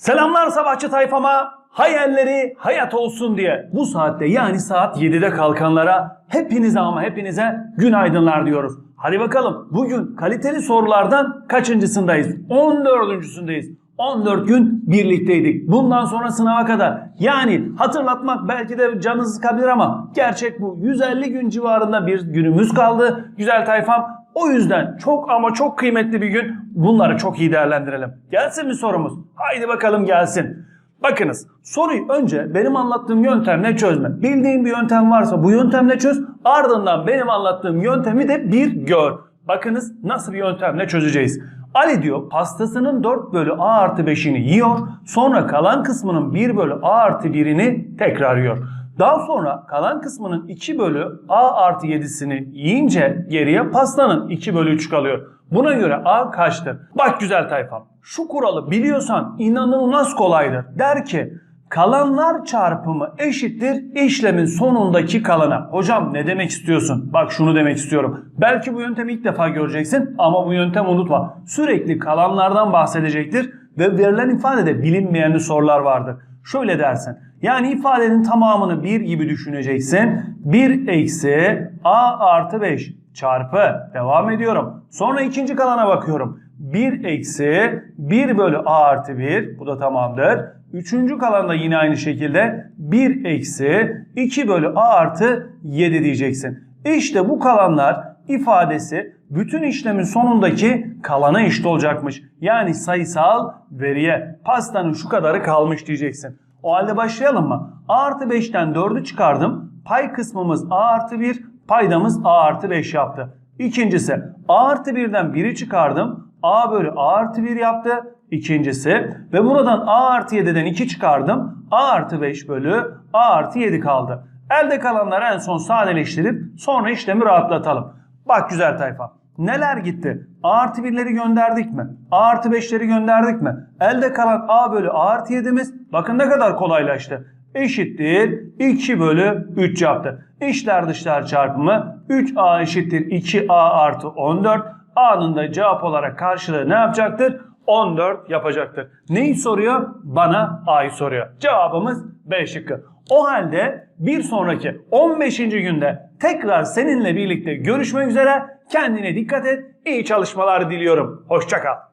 Selamlar sabahçı tayfama. Hayalleri hayat olsun diye bu saatte yani saat 7'de kalkanlara hepinize ama hepinize günaydınlar diyoruz. Hadi bakalım bugün kaliteli sorulardan kaçıncısındayız? 14.sündeyiz. 14 gün birlikteydik. Bundan sonra sınava kadar. Yani hatırlatmak belki de canınızı sıkabilir ama gerçek bu. 150 gün civarında bir günümüz kaldı. Güzel tayfam. O yüzden çok ama çok kıymetli bir gün. Bunları çok iyi değerlendirelim. Gelsin mi sorumuz? Haydi bakalım gelsin. Bakınız soruyu önce benim anlattığım yöntemle çözme. Bildiğin bir yöntem varsa bu yöntemle çöz. Ardından benim anlattığım yöntemi de bir gör. Bakınız nasıl bir yöntemle çözeceğiz. Ali diyor pastasının 4 bölü A artı 5'ini yiyor. Sonra kalan kısmının 1 bölü A artı 1'ini tekrar yiyor. Daha sonra kalan kısmının 2 bölü A artı 7'sini yiyince geriye pastanın 2 bölü 3 kalıyor. Buna göre A kaçtır? Bak güzel tayfam. Şu kuralı biliyorsan inanılmaz kolaydır. Der ki kalanlar çarpımı eşittir işlemin sonundaki kalana. Hocam ne demek istiyorsun? Bak şunu demek istiyorum. Belki bu yöntemi ilk defa göreceksin ama bu yöntem unutma. Sürekli kalanlardan bahsedecektir ve verilen ifadede bilinmeyenli sorular vardır. Şöyle dersin. Yani ifadenin tamamını 1 gibi düşüneceksin. 1 eksi a artı 5 çarpı devam ediyorum. Sonra ikinci kalana bakıyorum. 1 eksi 1 bölü a artı 1 bu da tamamdır. Üçüncü kalanda yine aynı şekilde 1 eksi 2 bölü a artı 7 diyeceksin. İşte bu kalanlar ifadesi bütün işlemin sonundaki kalana eşit olacakmış. Yani sayısal veriye pastanın şu kadarı kalmış diyeceksin. O halde başlayalım mı? A artı 5'ten 4'ü çıkardım. Pay kısmımız A artı 1, paydamız A artı 5 yaptı. İkincisi A artı 1'den 1'i çıkardım. A bölü A artı 1 yaptı. İkincisi ve buradan A artı 7'den 2 çıkardım. A artı 5 bölü A artı 7 kaldı. Elde kalanları en son sadeleştirip sonra işlemi rahatlatalım. Bak güzel tayfa. Neler gitti? A artı 1'leri gönderdik mi? A artı 5'leri gönderdik mi? Elde kalan A bölü A artı 7'miz bakın ne kadar kolaylaştı. Eşittir 2 bölü 3 yaptı. İçler dışlar çarpımı 3A eşittir 2A artı 14. A'nın da cevap olarak karşılığı ne yapacaktır? 14 yapacaktır. Neyi soruyor? Bana A'yı soruyor. Cevabımız B şıkkı. O halde bir sonraki 15. günde tekrar seninle birlikte görüşmek üzere. Kendine dikkat et. İyi çalışmalar diliyorum. Hoşçakal.